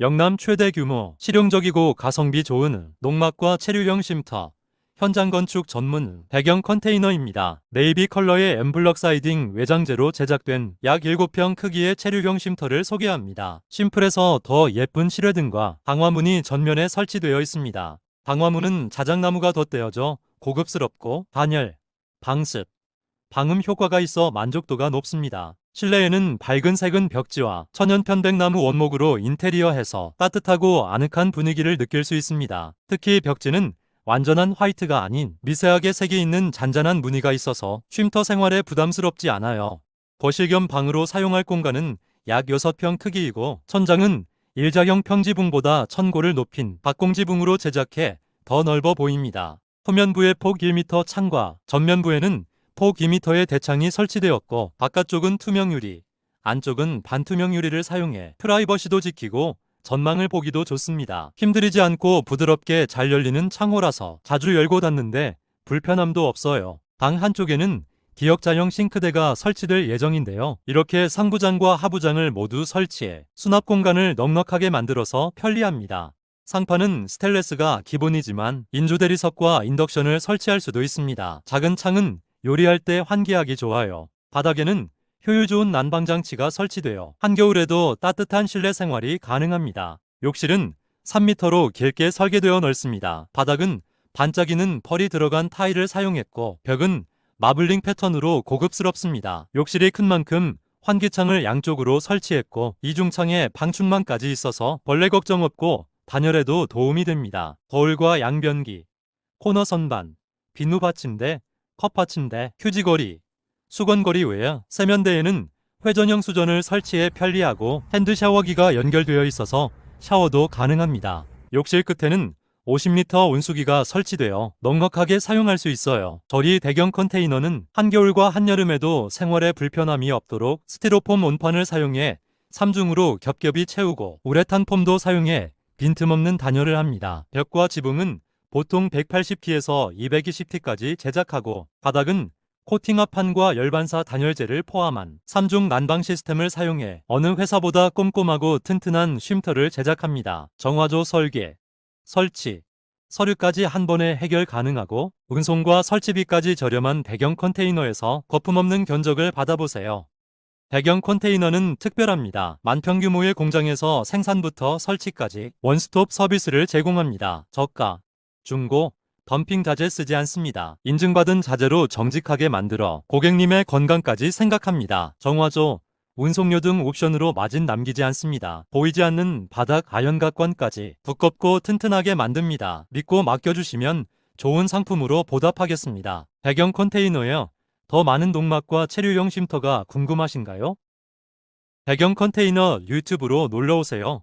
영남 최대 규모, 실용적이고 가성비 좋은 농막과 체류형 쉼터, 현장 건축 전문 배경 컨테이너입니다. 네이비 컬러의 엠블럭 사이딩 외장재로 제작된 약 7평 크기의 체류형 쉼터를 소개합니다. 심플해서 더 예쁜 실외등과 방화문이 전면에 설치되어 있습니다. 방화문은 자작나무가 덧대어져 고급스럽고 단열, 방습, 방음 효과가 있어 만족도가 높습니다. 실내에는 밝은 색은 벽지와 천연 편백나무 원목으로 인테리어해서 따뜻하고 아늑한 분위기를 느낄 수 있습니다. 특히 벽지는 완전한 화이트가 아닌 미세하게 색이 있는 잔잔한 무늬가 있어서 쉼터 생활에 부담스럽지 않아요. 거실 겸 방으로 사용할 공간은 약 6평 크기이고 천장은 일자형 평지붕보다 천고를 높인 박공지붕으로 제작해 더 넓어 보입니다. 후면부에 폭 1m 창과 전면부에는 폭 2m의 대창이 설치되었고 바깥쪽은 투명 유리, 안쪽은 반투명 유리를 사용해 프라이버시도 지키고 전망을 보기도 좋습니다. 힘들이지 않고 부드럽게 잘 열리는 창호라서 자주 열고 닫는데 불편함도 없어요. 방 한쪽에는 기역자형 싱크대가 설치될 예정인데요. 이렇게 상부장과 하부장을 모두 설치해 수납 공간을 넉넉하게 만들어서 편리합니다. 상판은 스테인레스가 기본이지만 인조대리석과 인덕션을 설치할 수도 있습니다. 작은 창은 요리할 때 환기하기 좋아요. 바닥에는 효율 좋은 난방 장치가 설치되어 한겨울에도 따뜻한 실내 생활이 가능합니다. 욕실은 3m로 길게 설계되어 넓습니다. 바닥은 반짝이는 펄이 들어간 타일을 사용했고 벽은 마블링 패턴으로 고급스럽습니다. 욕실이 큰 만큼 환기창을 양쪽으로 설치했고 이중창에 방충망까지 있어서 벌레 걱정 없고 단열에도 도움이 됩니다. 거울과 양변기, 코너 선반, 비누 받침대, 컵 받침대, 휴지거리, 수건거리 외에 세면대에는 회전형 수전을 설치해 편리하고 핸드 샤워기가 연결되어 있어서 샤워도 가능합니다. 욕실 끝에는 50리터 온수기가 설치되어 넉넉하게 사용할 수 있어요. 저리 대경 컨테이너는 한겨울과 한여름에도 생활에 불편함이 없도록 스티로폼 온판을 사용해 3중으로 겹겹이 채우고 우레탄 폼도 사용해 빈틈없는 단열을 합니다. 벽과 지붕은 보통 180T에서 220T까지 제작하고 바닥은 코팅합판과 열반사 단열재를 포함한 3중 난방 시스템을 사용해 어느 회사보다 꼼꼼하고 튼튼한 쉼터를 제작합니다. 정화조 설계, 설치, 서류까지 한 번에 해결 가능하고 운송과 설치비까지 저렴한 배경 컨테이너에서 거품없는 견적을 받아보세요. 배경 컨테이너는 특별합니다. 만평 규모의 공장에서 생산부터 설치까지 원스톱 서비스를 제공합니다. 저가, 중고, 덤핑 자재 쓰지 않습니다. 인증받은 자재로 정직하게 만들어 고객님의 건강까지 생각합니다. 정화조, 운송료 등 옵션으로 마진 남기지 않습니다. 보이지 않는 바닥 아연각관까지 두껍고 튼튼하게 만듭니다. 믿고 맡겨주시면 좋은 상품으로 보답하겠습니다. 배경 컨테이너에 더 많은 농막과 체류용 쉼터가 궁금하신가요? 배경 컨테이너 유튜브로 놀러오세요.